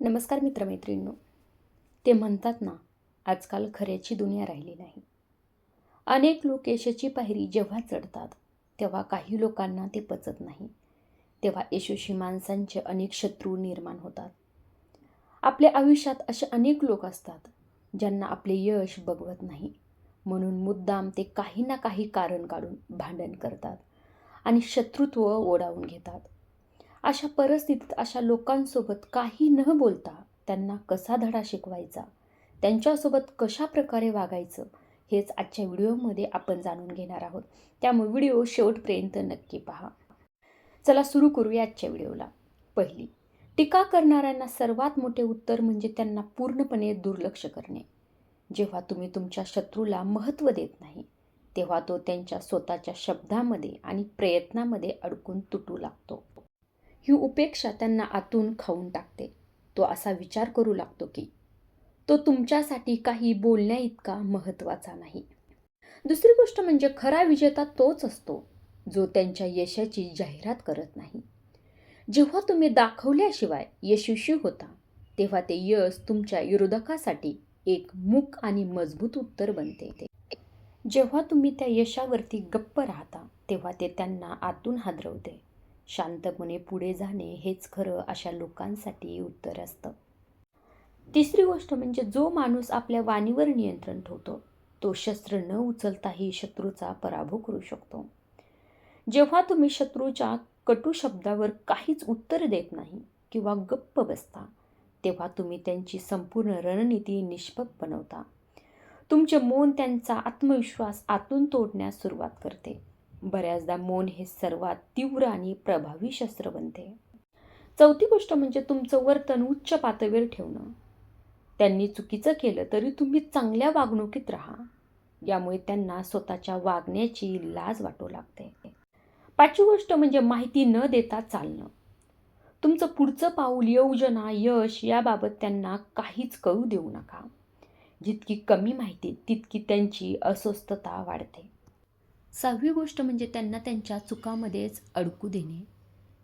नमस्कार मित्रमैत्रिणींनो. ते म्हणतात ना आजकाल खऱ्याची दुनिया राहिली नाही. अनेक लोक यशाची पायरी जेव्हा चढतात तेव्हा काही लोकांना ते पचत नाही. तेव्हा यशस्वी माणसांचे अनेक शत्रू निर्माण होतात. आपल्या आयुष्यात असे अनेक लोक असतात ज्यांना आपले यश बघवत नाही. म्हणून मुद्दाम ते काही ना काही कारण काढून भांडण करतात आणि शत्रुत्व ओढावून घेतात. अशा परिस्थितीत अशा लोकांसोबत काही न बोलता त्यांना कसा धडा शिकवायचा? त्यांच्यासोबत कशा प्रकारे वागायचं? हेच आजच्या व्हिडिओमध्ये आपण जाणून घेणार आहोत. त्यामुळे व्हिडिओ शेवटपर्यंत नक्की पहा. चला सुरू करूया आजच्या व्हिडिओला. पहिली टीका करणाऱ्यांना सर्वात मोठे उत्तर म्हणजे त्यांना पूर्णपणे दुर्लक्ष करणे. जेव्हा तुम्ही तुमच्या शत्रूला महत्त्व देत नाही तेव्हा तो त्यांच्या स्वतःच्या शब्दामध्ये आणि प्रयत्नामध्ये अडकून तुटू लागतो. ही उपेक्षा त्यांना आतून खाऊन टाकते. तो असा विचार करू लागतो की तो तुमच्यासाठी काही बोलण्या इतका महत्त्वाचा नाही. दुसरी गोष्ट म्हणजे खरा विजेता तोच असतो जो त्यांच्या यशाची जाहिरात करत नाही. जेव्हा तुम्ही दाखवल्याशिवाय यशस्वी होता तेव्हा ते यश तुमच्या विरोधकासाठी एक मूक आणि मजबूत उत्तर बनते जेव्हा तुम्ही त्या यशावरती गप्प राहता तेव्हा ते त्यांना आतून हादरवते. शांतपणे पुढे जाणे हेच खरं अशा लोकांसाठी उत्तर असतं. तिसरी गोष्ट म्हणजे जो माणूस आपल्या वाणीवर नियंत्रण ठेवतो तो शस्त्र न उचलताही शत्रूचा पराभव करू शकतो. जेव्हा तुम्ही शत्रूच्या कटू शब्दावर काहीच उत्तर देत नाही किंवा गप्प बसता तेव्हा तुम्ही त्यांची संपूर्ण रणनीती निष्पक बनवता. तुमचे मौन त्यांचा आत्मविश्वास आतून तोडण्यास सुरुवात करते. बऱ्याचदा मौन हे सर्वात तीव्र आणि प्रभावी शस्त्र बनते. चौथी गोष्ट म्हणजे तुमचं वर्तन उच्च पातळीवर ठेवणं. त्यांनी चुकीचं केलं तरी तुम्ही चांगल्या वागणुकीत राहा. यामुळे त्यांना स्वतःच्या वागण्याची लाज वाटू लागते. पाचवी गोष्ट म्हणजे माहिती न देता चालणं. तुमचं पुढचं पाऊल योजना यश याबाबत त्यांना काहीच कळू देऊ नका. जितकी कमी माहिती तितकी त्यांची अस्वस्थता वाढते. सहावी गोष्ट म्हणजे त्यांना त्यांच्या चुकामध्येच अडकू देणे.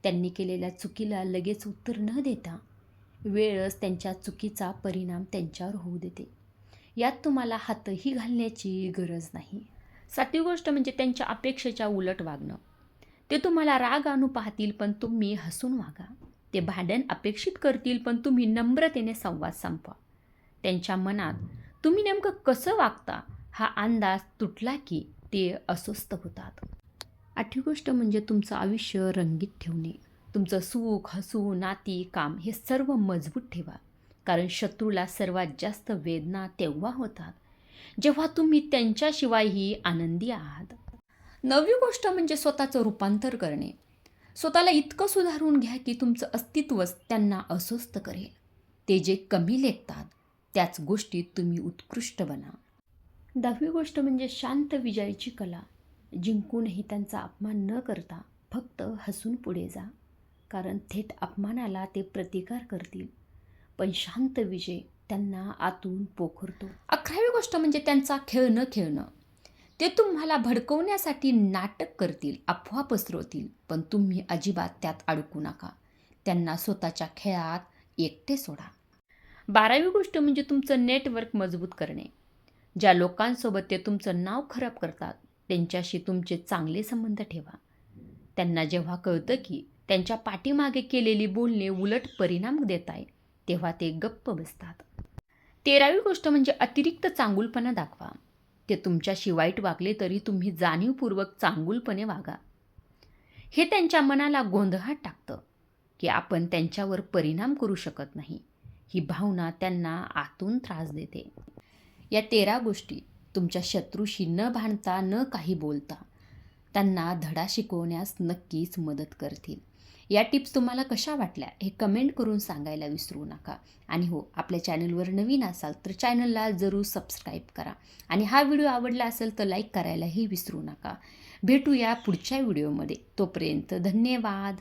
त्यांनी केलेल्या चुकीला लगेच उत्तर न देता वेळच त्यांच्या चुकीचा परिणाम त्यांच्यावर होऊ देते. यात तुम्हाला हातही घालण्याची गरज नाही. सातवी गोष्ट म्हणजे त्यांच्या अपेक्षेच्या उलट वागणं. ते तुम्हाला राग आणू पाहतील पण तुम्ही हसून वागा. ते भांडण अपेक्षित करतील पण तुम्ही नम्रतेने संवाद संपवा त्यांच्या मनात तुम्ही नेमकं कसं वागता हा अंदाज तुटला की ते अस्वस्थ होतात. आठवी गोष्ट म्हणजे तुमचं आयुष्य रंगीत ठेवणे. तुमचं सुख हसू नाती काम हे सर्व मजबूत ठेवा. कारण शत्रूला सर्वात जास्त वेदना तेव्हा होतात जेव्हा तुम्ही त्यांच्याशिवायही आनंदी आहात. नवी गोष्ट म्हणजे स्वतःचं रूपांतर करणे. स्वतःला इतकं सुधारून घ्या की तुमचं अस्तित्वच त्यांना अस्वस्थ करेल. ते जे कमी लेखतात त्याच गोष्टीत तुम्ही उत्कृष्ट बना. दहावी गोष्ट म्हणजे शांत विजयाची कला. जिंकूनही त्यांचा अपमान न करता फक्त हसून पुढे जा. कारण थेट अपमानाला ते प्रतिकार करतील. पण शांत विजय त्यांना आतून पोखरतो. अकरावी गोष्ट म्हणजे त्यांचा खेळ न खेळणं. ते तुम्हाला भडकवण्यासाठी नाटक करतील अफवा पसरवतील पण तुम्ही अजिबात त्यात अडकू नका. त्यांना स्वतःच्या खेळात एकटे सोडा. बारावी गोष्ट म्हणजे तुमचं नेटवर्क मजबूत करणे. ज्या लोकांसोबत ते तुमचं नाव खराब करतात त्यांच्याशी तुमचे चांगले संबंध ठेवा. त्यांना जेव्हा कळतं की त्यांच्या पाठीमागे केलेली बोलणे उलट परिणाम देत आहे तेव्हा ते गप्प बसतात. तेरावी गोष्ट म्हणजे अतिरिक्त चांगुलपणा दाखवा. ते तुमच्याशी वाईट वागले तरी तुम्ही जाणीवपूर्वक चांगुलपणे वागा. हे त्यांच्या मनाला गोंधळात टाकतं की आपण त्यांच्यावर परिणाम करू शकत नाही. ही भावना त्यांना आतून त्रास देते. या तेरा गोष्टी तुमच्या शत्रूशी न भांडता न काही बोलता त्यांना धडा शिकवण्यास नक्कीच मदत करतील. या टिप्स तुम्हाला कशा वाटल्या हे कमेंट करून सांगायला विसरू नका. आणि हो आपल्या चॅनलवर नवीन असाल तर चॅनलला जरूर सबस्क्राईब करा. आणि हा व्हिडिओ आवडला असेल तर लाईक करायलाही विसरू नका. भेटूया पुढच्या व्हिडिओमध्ये. तोपर्यंत धन्यवाद.